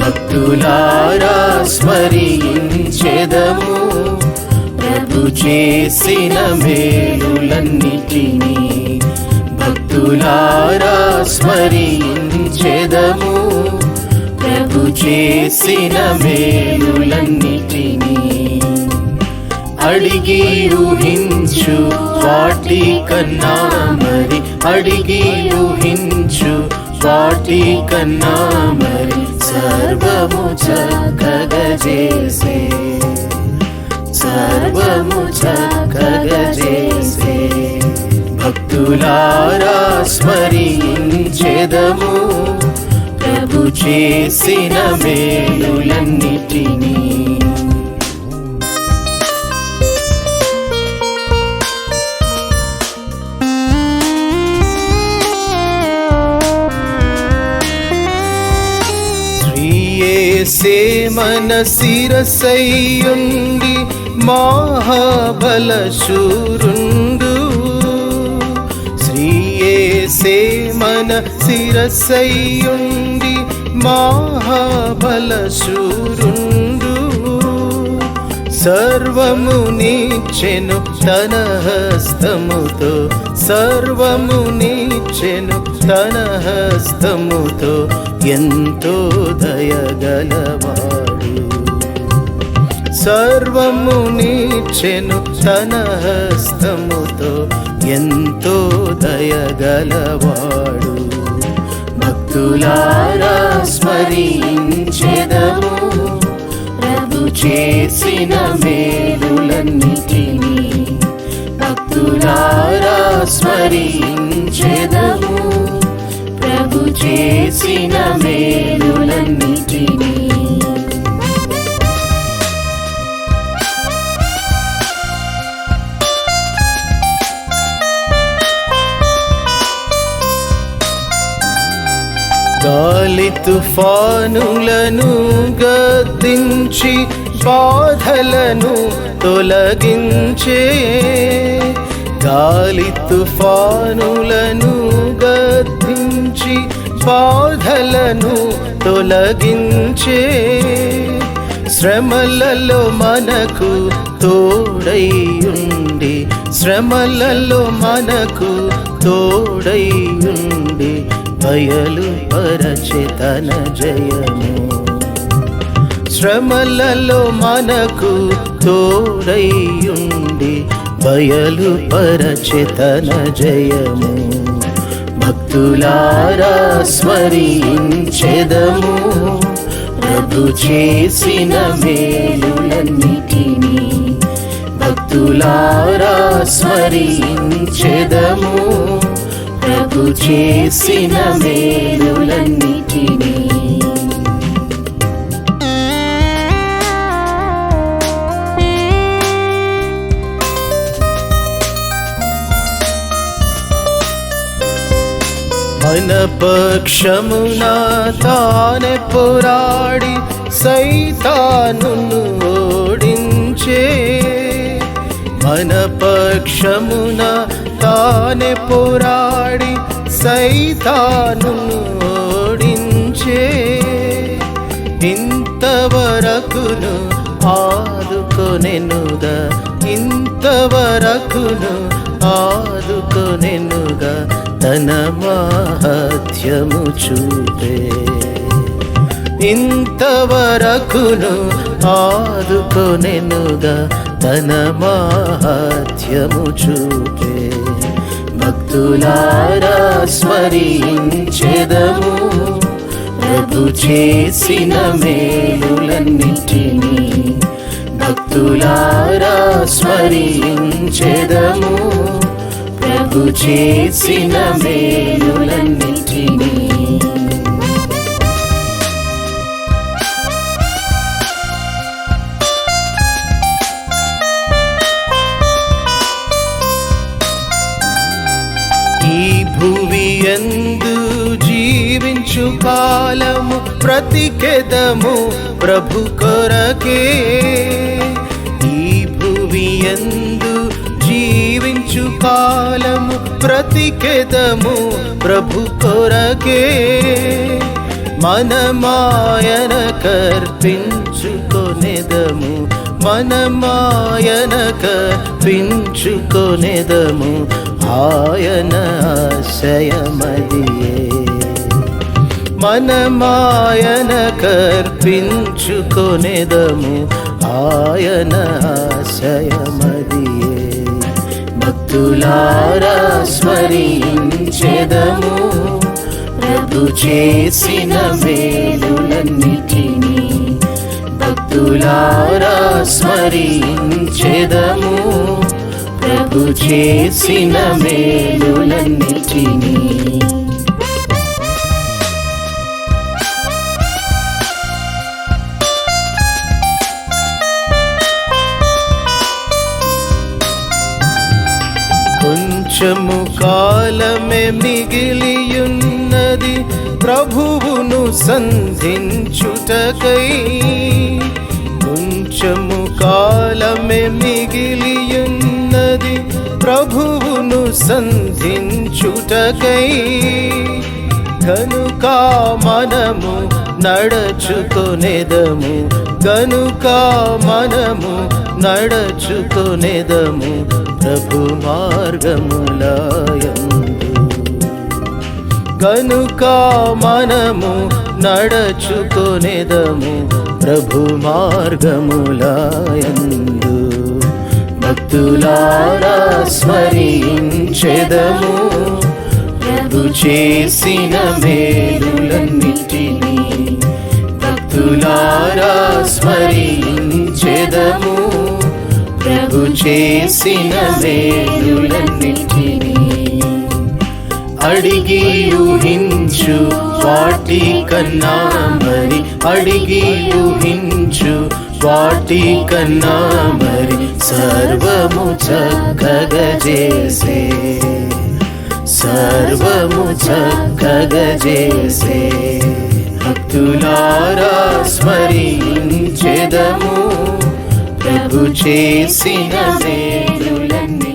భక్తులారా స్మరించెదము. ప్రభు చేసిన మేలులన్నిటినీ భక్తులారా స్మరించెదము. ప్రభు చేసిన మేలులన్నిటినీ అడిగి ఊహించు వాటి కన్నా మరి అడిగి ఊహించు వాటి కన్నా మరి సర్వము చక్కగా చేసే సర్వము చక్కగా చేసే భక్తులారా స్మరించెదము. ప్రభు చేసిన మేలులన్నిటినీ శ్రీయేసే మన శిరసయ్యుండి మహాబలశూరుండు. శ్రీయేసే మన శిరసయ్యుండి మహాబలశూరుండు. సర్వము నీచెను తన హస్తముతో సర్వము నీచెను తన హస్తముతో ఎంతో దయగలవాడు. సర్వము నీచెను తన హస్తముతో ఎంతో దయగలవాడు. భక్తులారా స్మరించెదము. ప్రభు చేసిన మేలులన్నిటినీ. భక్తులారా స్మరించెదము. చేసిన మేలులన్నిటినీ. గాలి తుఫానులను గద్దించి బాధలను తొలగించే గాలి తుఫానులను గద్దించి బాధలను తొలగించే శ్రమలలో మనకు తోడైయుండి శ్రమలలో మనకు తోడైయుండి బయలు పరచితన జయము. శ్రమలలో మనకు తోడైయుండి బయలు పరచితన జయము. భక్తులారా స్మరించెదము. ప్రభు చేసిన మేలులన్నిటినీ భక్తులారా స్మరించెదము. ప్రభు చేసిన మేలులన్నిటినీ మన పక్షమున తానే పోరాడి సైతాను ఓడించే. మన పక్షమున తానే పోరాడి సైతాను ఓడించే. ఇంతవరకును ఆదుకొనెనుగా ఇంతవరకును ఆదుకొనెనుగా. తన మహత్యము చూపే. ఇంతవరకును ఆదుకొనెనుగా తన మహత్యము చూపే. భక్తులారా స్మరించెదము. ప్రభు చేసిన మేలులన్నిటినీ భక్తులారా స్మరించెదము. ప్రభు చేసిన మేలులన్నిటినీ. ఈ భువి ఎందు జీవించు కాలము ప్రతికెదము ప్రభు కొరకే. బ్రతికెదము ప్రభు కొరకే. మనమాయన కర్పించుకొనెదము మనమాయన కర్పించుకొనెదము ఆయన ఆశయమదియే. మనమాయన కర్పించుకొనెదము ఆయన ఆశయమదియే. భక్తులారా స్మరించెదము. ప్రభు చేసిన మేలులన్నిటినీ భక్తులారా స్మరించెదము. ప్రభు చేసిన మేలులన్నిటినీ నిమిషము కాలమే మిగిలియున్నది. ప్రభువును సంధించుటకై కొంచెము కాలమే మిగిలియున్నది. ప్రభువును సంధించుటకై కనుక మనము నడచుకునేదము గనుక మనము నడచుకునేదము ప్రభు మార్గములాయందు. గనుక మనము నడచుకునేదము ప్రభు మార్గములాయందు. భక్తులారా స్మరించెదము ప్రభు చేసిన మేలులన్నిటినీ భక్తులారా స్మరించెదము. ప్రభు చేసిన మేలులన్నిటినీ అడిగి ఊహించు వాటి కన్నా మరి అడిగి ఊహించు వాటి కన్నా మరి సర్వము చక్కగా చేసే సర్వము చక్కగా చేసే భక్తులారా స్మరించెదము ప్రభు చేసిన మేలులన్నీ